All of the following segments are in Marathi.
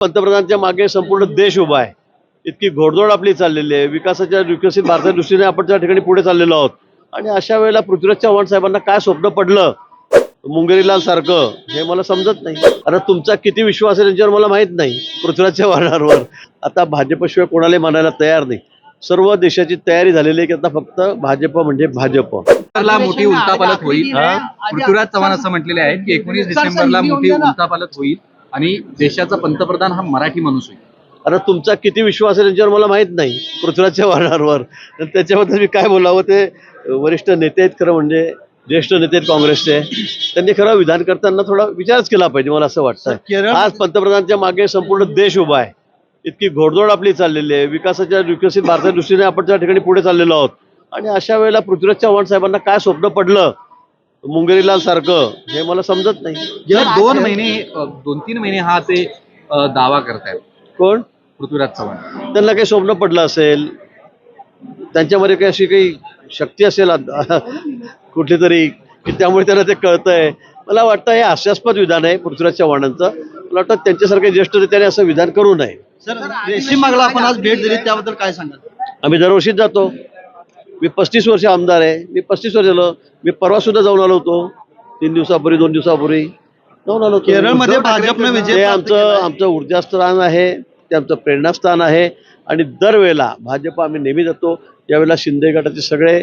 पंतप्रधानांच्या मागे संपूर्ण देश उभा आहे. इतकी घोडदौड आपली चाललेली आहे. विकासाच्या विकसित भारताच्या दृष्टीने आपण त्या ठिकाणी पुढे चाललेलो आहोत. आणि अशा वेळेला पृथ्वीराज चव्हाण साहेबांना काय स्वप्न पडलं? मुंगेरीलाल सारखं हे मला समजत नाही. आता तुमचा किती विश्वास आहे त्यांच्यावर मला माहीत नाही पृथ्वीराज चव्हाणांवर. आता भाजपशिवाय कोणाला मानायला तयार नाही. सर्व देशाची तयारी झालेली आहे की आता फक्त भाजप म्हणजे भाजप. मोठी उलटापालट होईल. हा? पृथ्वीराज चव्हाण असं म्हटलेले आहेत की एकोणीस डिसेंबरला मोठी उलटापालट होईल. आणि देशाचा पंतप्रधान हा मराठी माणूस होईल आता तुमचा किती विश्वास आहे त्यांच्यावर मला माहीत नाही पृथ्वीराज चव्हाणांवर तर त्याच्याबद्दल मी काय बोलावं ते वरिष्ठ नेते आहेत खरं म्हणजे ज्येष्ठ नेते आहेत काँग्रेसचे. त्यांनी खरं विधान करताना थोडा विचारच केला पाहिजे मला असं वाटतं आज पंतप्रधानांच्या मागे संपूर्ण देश उभा आहे. इतकी घोडदौड आपली चाललेली आहे. विकासाच्या विकसित भारताच्या दृष्टीने आपण त्या ठिकाणी पुढे चाललेलो आहोत. आणि अशा वेळेला पृथ्वीराज चव्हाण साहेबांना काय स्वप्न पडलं मुंगेरीलाल सारखं हे मला समजत नाही. गेल्या दोन महिने दोन तीन महिने हा ते अ, दावा करतायत. कोण? पृथ्वीराज चव्हाण. त्यांना काही स्वप्न पडलं असेल त्यांच्यामध्ये काही अशी काही शक्ती असेल कुठली तरी की त्यामुळे त्यांना ते कळतंय. मला वाटतं हे हास्यास्पद विधान आहे पृथ्वीराज चव्हाणांचं. मला वाटतं त्यांच्यासारखे ज्येष्ठ नेत्याने असं विधान करू नये. सर रेशीम बागला आपण आज भेट दिली त्याबद्दल काय सांगाल? आम्ही दरवर्षीच जातो. मी पस्तीस वर्ष आमदार आहे. मी पस्तीस वर्ष झालो. मी परवा सुद्धा जाऊन आलो होतो. तीन दिवसापूर्वी दोन दिवसापूर्वी. जाऊन आलो. केरळमध्ये भाजपनं विजय आमचं. आमचं ऊर्जास्थान आहे. ते आमचं प्रेरणास्थान आहे. आणि दरवेळेला भाजप आम्ही नेहमी जातो. यावेळेला शिंदे गटाचे सगळे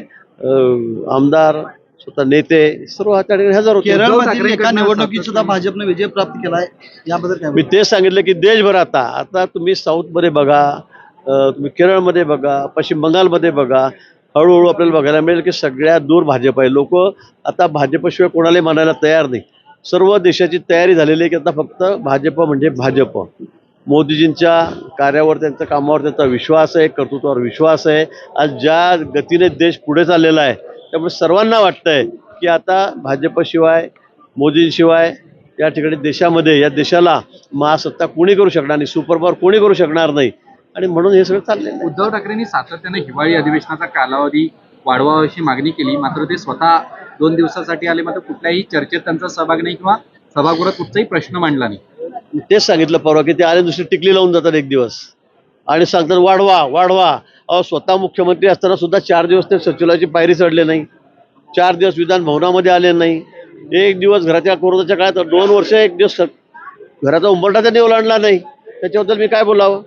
आमदार स्वतः नेते सर्व त्या ठिकाणी हजर केरळमधील एका निवडणुकीत सुद्धा भाजपने विजय प्राप्त केलाय. याबद्दल काय मी तेच सांगितलं की देशभर आता आता तुम्ही साऊथमध्ये बघा तुम्ही केरळमध्ये बघा पश्चिम बंगालमध्ये बघा. हळूहळू आपल्याला बघायला मिळेल की सगळ्यात दूर भाजप आहे. लोक आता भाजपशिवाय कोणालाही मानायला तयार नाही. सर्व देशाची तयारी झालेली आहे की आता फक्त भाजप म्हणजे भाजप. मोदीजींच्या कार्यावर त्यांच्या कामावर त्यांचा विश्वास आहे कर्तृत्वावर विश्वास आहे. आज ज्या गतीने देश पुढे चाललेला आहे त्यामुळे सर्वांना वाटतं आहे की आता भाजपशिवाय मोदींशिवाय या ठिकाणी देशामध्ये या देशाला महासत्ता कोणी करू शकणार नाही? सुपर पॉवर कोणी करू शकणार नाही? आणि म्हणून हे सगळं चाललेलं आहे उद्धव ठाकरेंनी सातत्याने हिवाळी अधिवेशनाचा कालावधी वाढवावा अशी मागणी केली. मात्र ते स्वतः दोन दिवसासाठी आले मात्र कुठल्याही चर्चेत त्यांचा सहभाग नाही किंवा सभागृहात कुठचाही प्रश्न मांडला नाही. तेच सांगितलं परवा की ते आले दुसरी टिकली लावून जातात एक दिवस. आणि सांगतात वाढवा वाढवा. अहो स्वतः मुख्यमंत्री असताना सुद्धा चार दिवस ते सचिवालयाची पायरी चढले नाही. चार दिवस विधान भवनामध्ये आले नाही. एक दिवस घराच्या कोरोनाच्या काळात दोन वर्ष एक दिवस घराचा उंबरठा त्यांनी ओलांडला नाही. त्याच्याबद्दल मी काय बोलावं?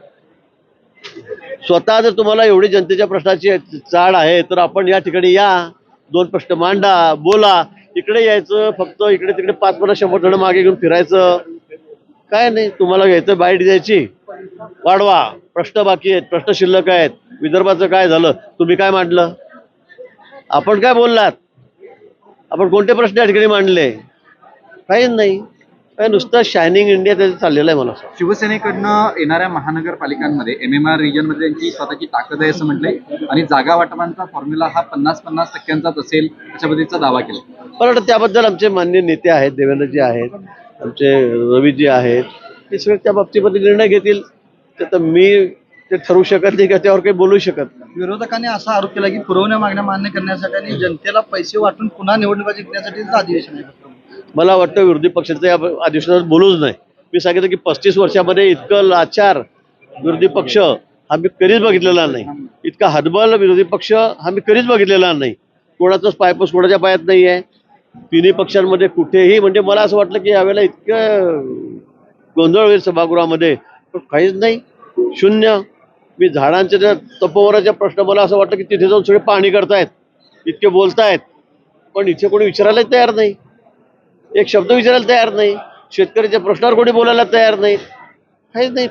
स्वतः जर तुम्हाला एवढी जनतेच्या प्रश्नाची चाड आहे तर आपण या ठिकाणी या. दोन प्रश्न मांडा बोला. इकडे यायचं फक्त इकडे तिकडे पाच पन्नास शंभर जण मागे घेऊन फिरायचं. काय नाही तुम्हाला घ्यायचं बाईट द्यायची. वाढवा. प्रश्न बाकी आहेत प्रश्न शिल्लक आहेत. विदर्भाचं काय झालं तुम्ही काय मांडलं? आपण काय बोललात? आपण कोणते प्रश्न या ठिकाणी मांडले? काही नाही. नुसतं शायनिंग इंडिया त्याचं चाललेलं आहे मला असं. शिवसेनेकडनं येणाऱ्या महानगरपालिकांमध्ये एम एम आर रिजनमध्ये त्यांची स्वतःची ताकद आहे असं म्हटलंय. आणि जागा वाटपांचा फॉर्म्युला हा पन्नास पन्नास टक्क्यांचाच असेल अशा पद्धतीचा दावा केला. मला वाटतं त्याबद्दल आमचे मान्य नेते आहेत देवेंद्रजी आहेत आमचे रवीजी आहेत ते सगळे त्या बाबतीमध्ये निर्णय घेतील. तर मी ते ठरवू शकत नाही का त्यावर काही बोलू शकत नाही. विरोधकांनी असा आरोप केला की पुरवण्या मागण्या मान्य करण्यासाठी आणि जनतेला पैसे वाटून पुन्हा निवडणुका जिंकण्यासाठी अधिवेशन आहे मला वाटतं विरोधी पक्षाचं या अधिवेशनात बोलूच नाही. मी सांगितलं की पस्तीस वर्षामध्ये इतकं लाचार विरोधी पक्ष हा मी कधीच बघितलेला नाही. इतका हदबल विरोधी पक्ष हा मी कधीच बघितलेला नाही. कोणाचाच पायपूस कोणाच्या पायात नाही आहे. तिन्ही पक्षांमध्ये कुठेही म्हणजे मला असं वाटलं की यावेळेला इतकं गोंधळ होईल सभागृहामध्ये. पण काहीच नाही. शून्य. मी झाडांच्या त्या तपोवराच्या प्रश्न मला असं वाटतं की तिथे जाऊन सगळे पाहणी करतायत. इतके बोलतायत. पण इथे कोणी विचारायलाच तयार नाही. एक शब्द विचारायला तयार नाही. शेतकऱ्याच्या प्रश्नावर कोणी बोलायला तयार नाही. काहीच नाही.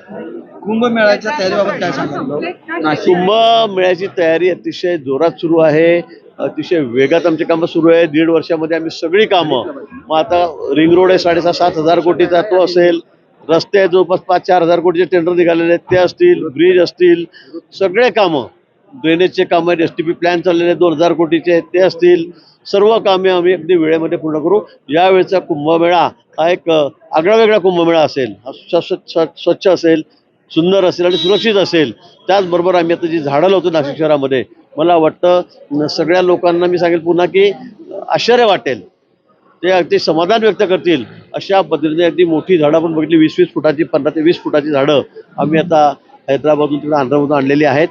कुंभमेळ्याच्या तयारीबाबत काय सांगाल कुंभमेळ्याची तयारी अतिशय जोरात सुरू आहे. अतिशय वेगात आमची कामं सुरू आहे. दीड वर्षामध्ये आम्ही सगळी कामं. मग आता रिंग रोड आहे साडेसहा सात हजार कोटीचा तो असेल. रस्ते जवळपास पाच चार हजार कोटीचे टेंडर निघालेले आहेत. ते असतील ब्रिज असतील. सगळे कामं. ड्रेनेजचे कामं एस टी पी प्लॅन चाललेले आहेत दोन हजार कोटीचे ते असतील. सर्व कामे आम्ही अगदी वेळेमध्ये पूर्ण करू. यावेळेचा कुंभमेळा हा एक आगळा वेगळा कुंभमेळा असेल. हा स्वच्छ असेल सुंदर असेल आणि सुरक्षित असेल. त्याचबरोबर आम्ही आता जी झाडं लावतो नाशिक शहरामध्ये मला वाटतं सगळ्या लोकांना मी सांगेल पुन्हा की आश्चर्य वाटेल. ते अगदी समाधान व्यक्त करतील. अशा पद्धतीने अगदी मोठी झाडं आपण बघितली वीस वीस फुटाची पंधरा ते वीस फुटाची झाडं आम्ही आता हैदराबादून तिकडे आंध्रामधून आणलेली आहेत.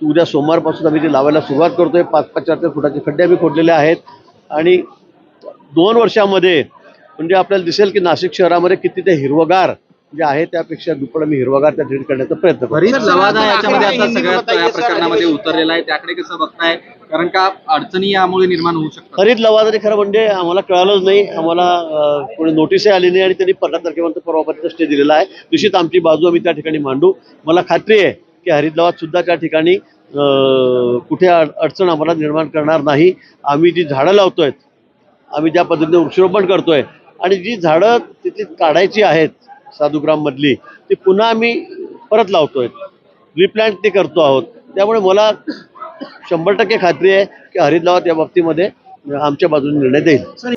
उद्या सोमवारपासून आम्ही ती लावायला सुरुवात करतोय. पाच पाच चार चार फुटाचे खड्डे आम्ही खोदलेले आहेत. आणि दोन वर्षामध्ये म्हणजे आपल्याला दिसेल की नाशिक शहरामध्ये किती ते हिरवगार जे आहे त्यापेक्षा दुप्पट आम्ही हिरवगार त्या ठिकाणी करण्याचा प्रयत्न करतो उतरलेला आहे. त्याकडे कसं बघताय? कारण का अडचणी यामुळे निर्माण होऊ शकतात? खरीद लवादारी खरं म्हणजे आम्हाला कळालंच नाही. आम्हाला कोणी नोटीसही आली नाही आणि त्यांनी पंधरा तारखेपर्यंत परवापर्यंत स्टे दिलेला आहे. निश्चित आमची बाजू आम्ही त्या ठिकाणी मांडू. मला खात्री आहे की हरित सुद्धा त्या ठिकाणी कुठे अडचण आम्हाला निर्माण करणार नाही. आम्ही जी झाडं लावतोय आम्ही ज्या पद्धतीने वृक्षारोपण करतोय आणि जी झाडं तिथे काढायची आहेत साधुग्राममधली ती पुन्हा आम्ही परत लावतोय. रिप्लांट ते करतो आहोत. त्यामुळे मला शंभर टक्के खात्री आहे की हरित या बाबतीमध्ये आमच्या बाजूने निर्णय देईल. सर